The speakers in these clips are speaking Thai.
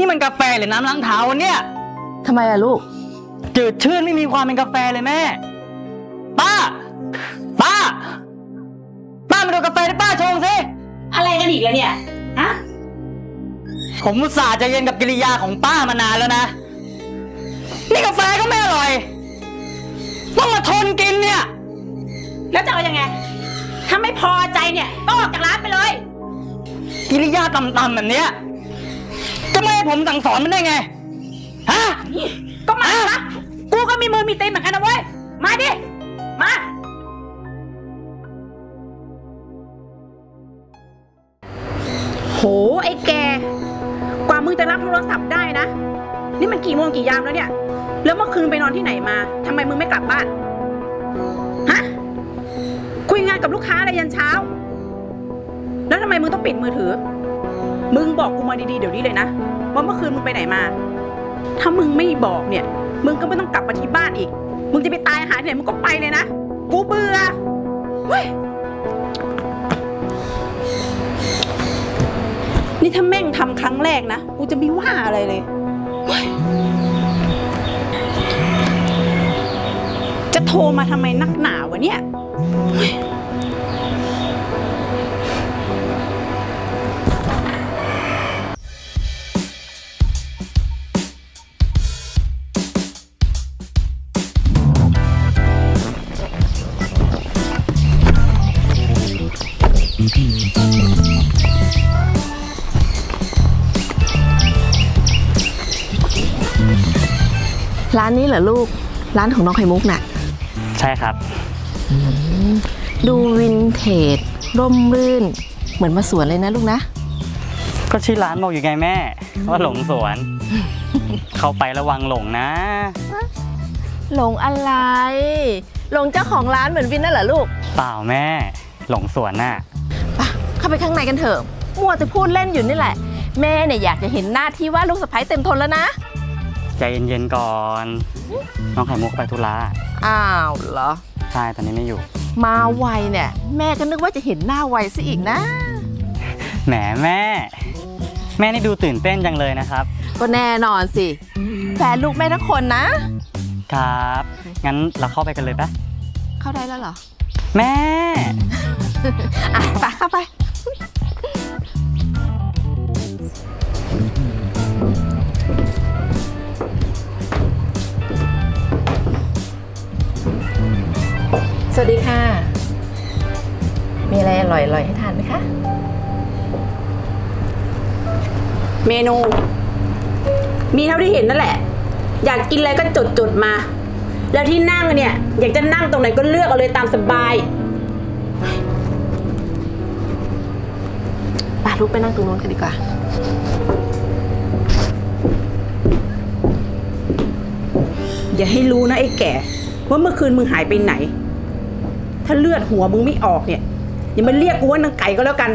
นี่มันกาแฟหรือน้ำล้างเท้าเนี่ย ทำไมอะลูก จืดชื่นไม่มีความเป็นกาแฟเลยแม่ ป้า ป้า ป้ามาดูกาแฟที่ป้าชงสิ อะไรกันอีกแล้วเนี่ยฮะผมอุตส่าห์ใจะเย็นกับกิริยาของป้ามานานแล้วนะ นี่กาแฟก็ไม่อร่อย ต้องมาทนกินเนี่ย แล้วจะเอายังไง ถ้าไม่พอใจเนี่ยก็ออกจากร้านไปเลย กิริยาต่ำๆแบบเนี้ย จะไม่ให้ผมสั่งสอนมันได้ไง ฮะนี่ก็มาซะกูก็มีมือมีตีนเหมือนกันนะเว้ย มาดิ มา โห ไอ้แก กว่ามึงจะรับโทรศัพท์ได้นะ นี่มันกี่โมงกี่ยามแล้วเนี่ย แล้วเมื่อคืนไปนอนที่ไหนมา ทำไมมึงไม่กลับบ้าน ฮะ คุยงานกับลูกค้าอะไรยันเช้า แล้วทำไมมึงต้องปิดมือถือ มึงบอกกูมาดีๆเดี๋ยวนี้เลยนะว่าเมื่อคืนมึงไปไหนมา ถ้ามึงไม่บอกเนี่ย มึงก็ไม่ต้องกลับมาที่บ้านอีก มึงจะไปตายหาที่ไหนมึงก็ไปเลยนะ กูเบื่อเว้ยนี่ถ้าแม่งทำครั้งแรกนะ กูจะไม่ว่าอะไรเลยเว้ยจะโทรมาทำไมนักหนาวะเนี่ยเว้ย ร้านนี้เหรอลูก ร้านของน้องไข่มุกน่ะ ใช่ครับ ดูวินเทจร่มรื่น เหมือนมาสวนเลยนะลูกนะ ก็ชื่อร้านบอกอยู่ไงแม่ ว่าหลงสวน เข้าไประวังหลงนะ หลงอะไร หลงเจ้าของร้านเหมือนวินนั่นเหรอลูกเปล่าแม่ หลงสวนน่ะไปเข้าไปข้างในกันเถอะมัวแต่พูดเล่นอยู่นี่แหละ แม่เนี่ยอยากจะเห็นหน้าที่ว่าลูกสะใภ้เต็มทนแล้วนะ ใจเย็นๆก่อน น้องไข่มุกไปธุระอ้าวเหรอ ใช่ตอนนี้ไม่อยู่ มาไวเนี่ย แม่ก็นึกว่าจะเห็นหน้าไวซะอีกนะ แหมแม่ แม่นี่ดูตื่นเต้นจังเลยนะครับ ก็แน่นอนสิ แฟนลูกแม่ทั้งคนนะ ครับ งั้นเราเข้าไปกันเลยปะเข้าได้แล้วเหรอ แม่ อะไปเข้าไป วัสดีค่ะ มีอะไรอร่อยๆให้ทานไหมคะ เมนู มีเท่าที่เห็นนั่นแหละ อยากกินอะไรก็จดจดๆมา แล้วที่นั่งเนี่ย อยากจะนั่งตรงไหนก็เลือกเอาเลยตามสบายไปลุกไปนั่งตรงนู้นกันดีกว่า อย่าให้รู้นะไอ้แก่ ว่าเมื่อคืนมึงหายไปไหน ถ้าเลือดหัวมึงไม่ออกเนี่ยอย่ามาเรียกกูว่านางไก่ก็แล้วกัน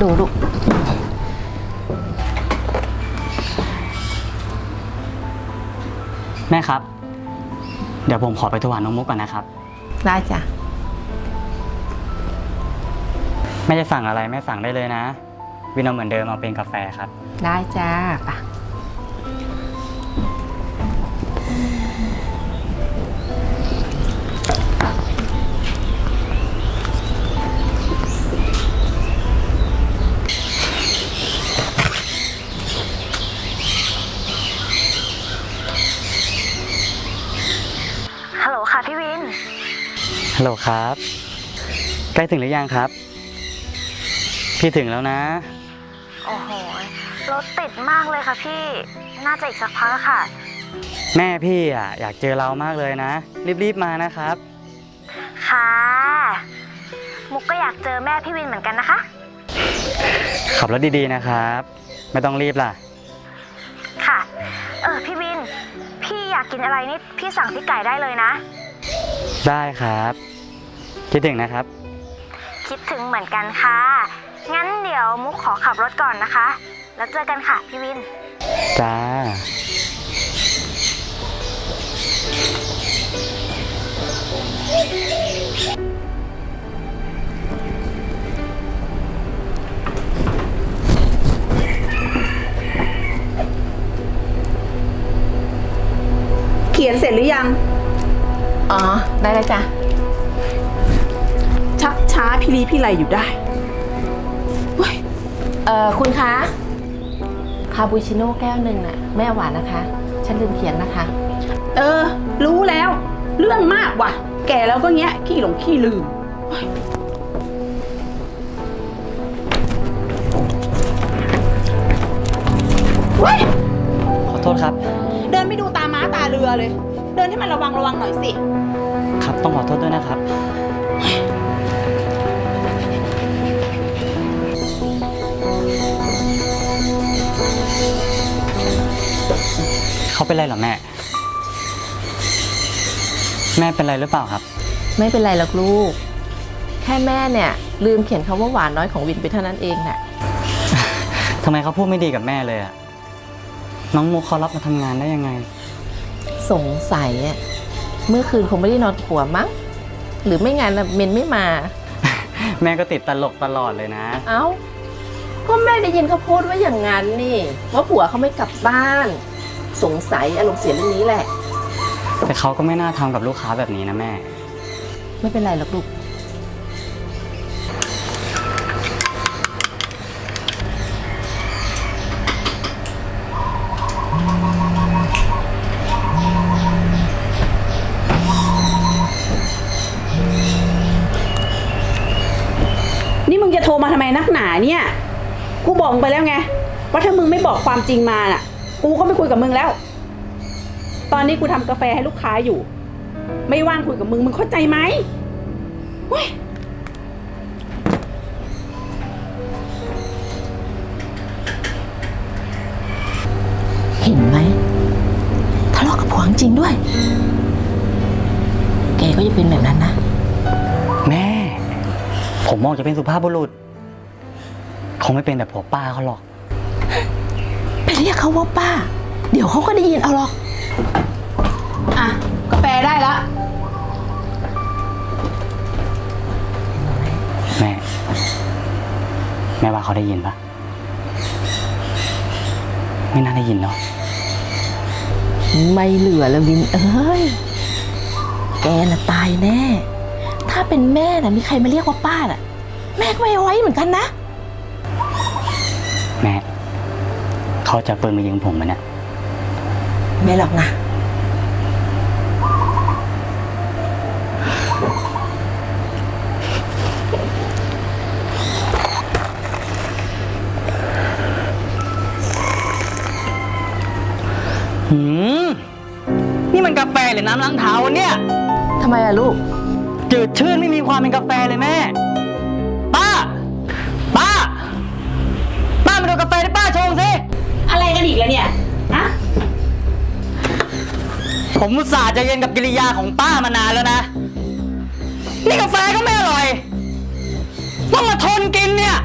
ดูลูกแม่ครับ เดี๋ยวผมขอไปถวายน้องมุกก่อนนะครับ ได้จ้ะ แม่จะสั่งอะไรแม่สั่งได้เลยนะ วินเอาเหมือนเดิมเอาเป็นกาแฟครับ ได้จ้าไปะฮัลโหลค่ะพี่วิน ฮัลโหลครับ ใกล้ถึงหรือยังครับ พี่ถึงแล้วนะ โอ้โหรถติดมากเลยค่ะพี่ น่าจะอีกสักพักอะค่ะ แม่พี่อะอยากเจอเรามากเลยนะ รีบๆมานะครับ ค่ะ มุกก็อยากเจอแม่พี่วินเหมือนกันนะคะ ขับรถดีๆนะครับ ไม่ต้องรีบล่ะ ค่ะ เออพี่วิน พี่อยากกินอะไรนี่พี่สั่งพี่ไก่ได้เลยนะ ได้ครับ คิดถึงนะครับ คิดถึงเหมือนกันค่ะ งั้นเดี๋ยวมุกขอขับรถก่อนนะคะ แล้วเจอกันค่ะพี่วิน จ้า เขียนเสร็จหรือยัง อ๋อ ได้แล้วจ้ะ ชักช้าพิรีพิไลอยู่ได้ เอ่อคุณคะคาปูชิโน่แก้วหนึ่งน่ะแม่หวานนะคะ ฉันลืมเขียนนะคะ เออ รู้แล้ว เรื่องมากว่ะ แก่แล้วก็เงี้ยขี้หลงขี้ลืมเฮ้ยเฮ้ย ขอโทษครับ เดินไม่ดูตาม้าตาเรือเลย เดินให้มันระวังระวังหน่อยสิ ครับต้องขอโทษด้วยนะครับ เขาเป็นไรเหรอแม่ แม่เป็นไรหรือเปล่าครับ ไม่เป็นไรหรอกลูก แค่แม่เนี่ย ลืมเขียนคำว่าหวานน้อยของวินไปเท่านั้นเองน่ะ ทำไมเขาพูดไม่ดีกับแม่เลยอะน้องมุกเขารับมาทำงานได้ยังไง สงสัยอะเมื่อคืนคงไม่ได้นอนผัวมั้ง หรือไม่งั้นน่ะเมนไม่มา แม่ก็ติดตลกตลอดเลยนะ เอ้า ก็แม่ได้ยินเขาพูดว่าอย่างนั้นนี่ ว่าผัวเขาไม่กลับบ้าน สงสัยอารมณ์เสียเรื่องนี้แหละ แต่เขาก็ไม่น่าทำกับลูกค้าแบบนี้นะแม่ ไม่เป็นไรหรอกลูก นี่มึงจะโทรมาทำไมนักหนาเนี่ย กูบอกมึงไปแล้วไง ว่าถ้ามึงไม่บอกความจริงมาน่ะ กูก็ไม่คุยกับมึงแล้ว ตอนนี้กูทำกาแฟให้ลูกค้าอยู่ ไม่ว่างคุยกับมึง มึงเข้าใจไหมเว้ย เห็นไหมทะเลาะกับผัวจริงด้วย แกก็จะเป็นแบบนั้นนะ แม่ ผมมองจะเป็นสุภาพบุรุษ คงไม่เป็นแบบผัวป้าเขาหรอก ไปเรียกเขาว่าป้า เดี๋ยวเขาก็ได้ยินเอาหรอก อะ กาแฟได้ละ แม่ แม่ว่าเขาได้ยินปะไม่น่าได้ยินเนาะไม่เหลือแล้ววินเอ้ย แกน่ะตายแน่ ถ้าเป็นแม่น่ะมีใครมาเรียกว่าป้าน่ะ แม่ก็ไม่เอาไว้เหมือนกันนะ แม่ เขาจะเอาปืนมายิงผมมันเนี่ยไม่หรอกนะ หืม นี่มันกาแฟหรือน้ำล้างเท้าวะเนี่ย ทำไมอะลูก จืดชื่นไม่มีความเป็นกาแฟเลยแม่ กันอีกแล้วเนี่ยฮะผมอุตส่าห์ใจะเย็นกับกิริยาของป้ามานานแล้วนะ นี่กาแฟก็ไม่อร่อย ต้องมาทนกินเนี่ย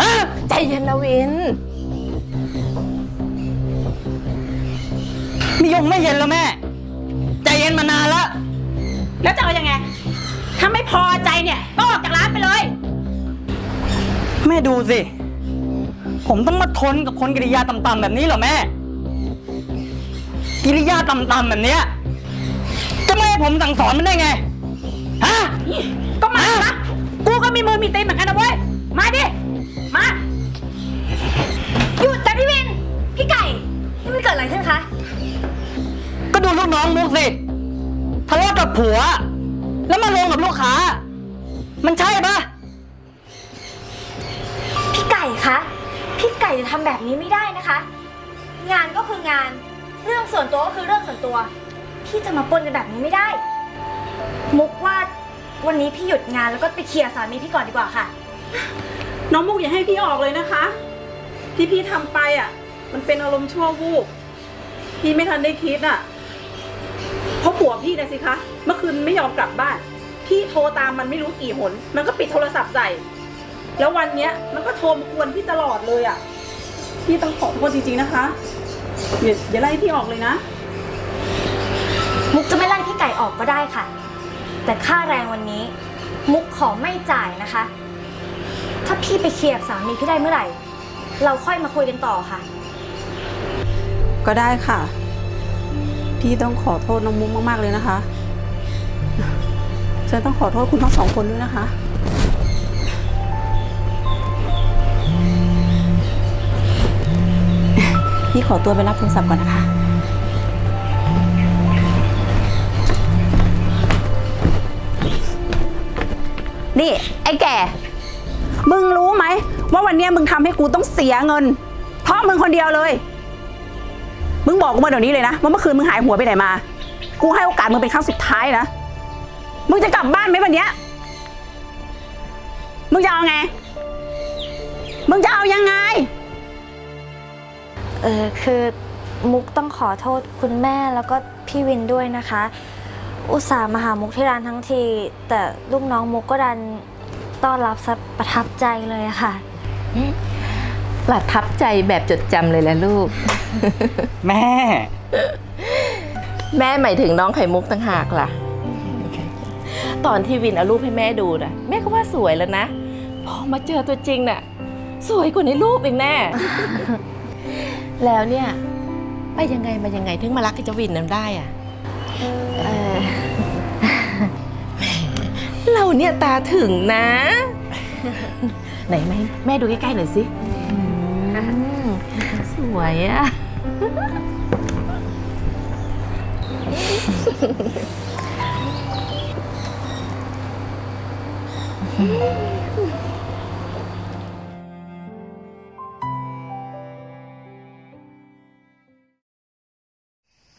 ฮะใจเย็นนะวิน นี่ยงไม่เย็นแล้วแม่ ใจเย็นมานานแล้ว แล้วจะเอายังไง ถ้าไม่พอใจเนี่ยก็ออกจากร้านไปเลย แม่ดูสิ ผมต้องมาทนกับคนกิริยาต่ำๆแบบนี้เหรอแม่ กิริยาต่ำๆแบบเนี้ยจะไม่ให้ผมสั่งสอนมันได้ไง ฮะ ก็มานะกูก็มีมือมีตีนเหมือนกันนะเว้ย มาดิ มา หยุดแต่พี่วิน พี่ไก่ นี่มันเกิดอะไรขึ้นคะ ก็ดูลูกน้องมุกสิทะเลาะกับผัว แล้วมาลงกับลูกค้า มันใช่ปะพี่ไก่คะ พี่ไก่จะทำแบบนี้ไม่ได้นะคะ งานก็คืองาน เรื่องส่วนตัวก็คือเรื่องส่วนตัว พี่จะมาปนกันแบบนี้ไม่ได้ มุกว่าวันนี้พี่หยุดงานแล้วก็ไปเคลียร์สามีพี่ก่อนดีกว่าค่ะ น้องมุกอย่าให้พี่ออกเลยนะคะ ที่พี่ทำไปอะ มันเป็นอารมณ์ชั่ววูบพี่ไม่ทันได้คิดอะเพราะผัวพี่นะสิคะ เมื่อคืนไม่ยอมกลับบ้าน พี่โทรตามมันไม่รู้กี่หน มันก็ปิดโทรศัพท์ใส่ แล้ววันเนี้ยมันก็โทรมากวนพี่ตลอดเลยอะ พี่ต้องขอโทษจริงๆนะคะอย่าอย่าไล่พี่ออกเลยนะ มุกจะไม่ไล่พี่ไก่ออกก็ได้ค่ะ แต่ค่าแรงวันนี้ มุกขอไม่จ่ายนะคะ ถ้าพี่ไปเคลียร์กับสามีพี่ได้เมื่อไหร่ เราค่อยมาคุยกันต่อค่ะ ก็ได้ค่ะ พี่ต้องขอโทษน้องมุกมากๆเลยนะคะฉันต้องขอโทษคุณทั้งสองคนด้วยนะคะ พี่ขอตัวไปรับโทรศัพท์ก่อนนะคะ นี่ ไอ้แก่ มึงรู้ไหม ว่าวันเนี้ยมึงทำให้กูต้องเสียเงิน เพราะมึงคนเดียวเลย มึงบอกกูมาเดี๋ยวนี้เลยนะว่าเมื่อคืนมึงหายหัวไปไหนมา กูให้โอกาสมึงเป็นครั้งสุดท้ายนะ มึงจะกลับบ้านไหมวันเนี้ย มึงจะเอาไง มึงจะเอายังไง เออคือมุกต้องขอโทษคุณแม่แล้วก็พี่วินด้วยนะคะ อุตส่าห์มาหามุกที่ร้านทั้งที แต่ลูกน้องมุกก็ดันต้อนรับซะประทับใจเลยอะค่ะ ประทับใจแบบจดจำเลยแหละลูก แม่ แม่หมายถึงน้องไข่มุกต่างหากล่ะ ตอนที่วินเอารูปให้แม่ดูนะแม่ก็ว่าสวยแล้วนะ พอมาเจอตัวจริงน่ะ สวยกว่าในรูปอีกแน่ แล้วเนี่ยไปยังไงมายังไงถึงมารักกับเจ้าวินนั้นได้อะเออเราเนี่ยตาถึงนะ ไหนแม่แม่ดูใกล้ๆหน่อยสิอืมสวยอะ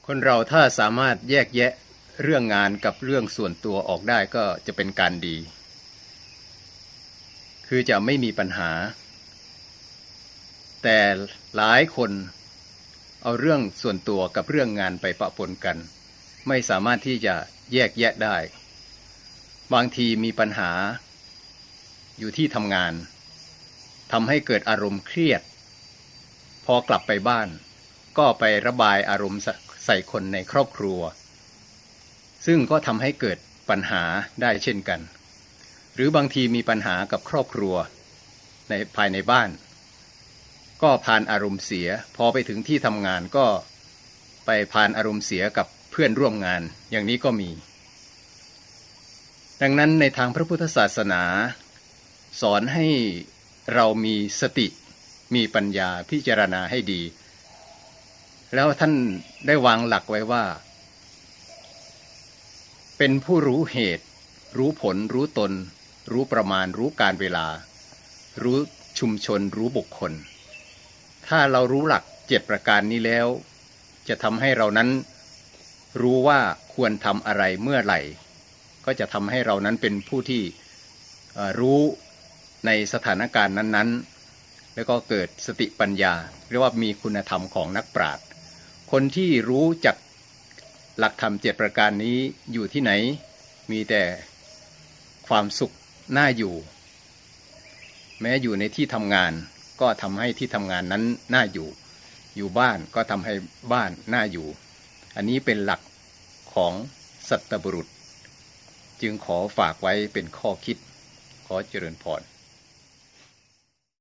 คนเราถ้าสามารถแยกแยะเรื่องงานกับเรื่องส่วนตัวออกได้ก็จะเป็นการดี คือจะไม่มีปัญหา แต่หลายคนเอาเรื่องส่วนตัวกับเรื่องงานไปปะปนกัน ไม่สามารถที่จะแยกแยะได้ บางทีมีปัญหา อยู่ที่ทำงานทำให้เกิดอารมณ์เครียด พอกลับไปบ้าน ก็ไประบายอารมณ์ ใส่คนในครอบครัว ซึ่งก็ทำให้เกิดปัญหาได้เช่นกัน หรือบางทีมีปัญหากับครอบครัวในภายในบ้าน ก็ผ่านอารมณ์เสีย พอไปถึงที่ทำงานก็ไปผ่านอารมณ์เสียกับเพื่อนร่วมงานอย่างนี้ก็มี ดังนั้นในทางพระพุทธศาสนา สอนให้เรามีสติมีปัญญาพิจารณาให้ดี แล้วท่านได้วางหลักไว้ว่า เป็นผู้รู้เหตุ รู้ผล รู้ตน รู้ประมาณ รู้การเวลา รู้ชุมชน รู้บุคคล ถ้าเรารู้หลักเจ็ดประการนี้แล้ว จะทำให้เรานั้นรู้ว่าควรทำอะไรเมื่อไหร่ ก็จะทำให้เรานั้นเป็นผู้ที่รู้ในสถานการณ์นั้น ๆ แล้วก็เกิดสติปัญญา เรียกว่ามีคุณธรรมของนักปราชญ์ คนที่รู้จักหลักธรรมเจ็ดประการนี้อยู่ที่ไหน มีแต่ความสุขน่าอยู่ แม้อยู่ในที่ทำงาน ก็ทำให้ที่ทำงานนั้นน่าอยู่ อยู่บ้านก็ทำให้บ้านน่าอยู่ อันนี้เป็นหลักของสัตบุรุษ จึงขอฝากไว้เป็นข้อคิด ขอเจริญพร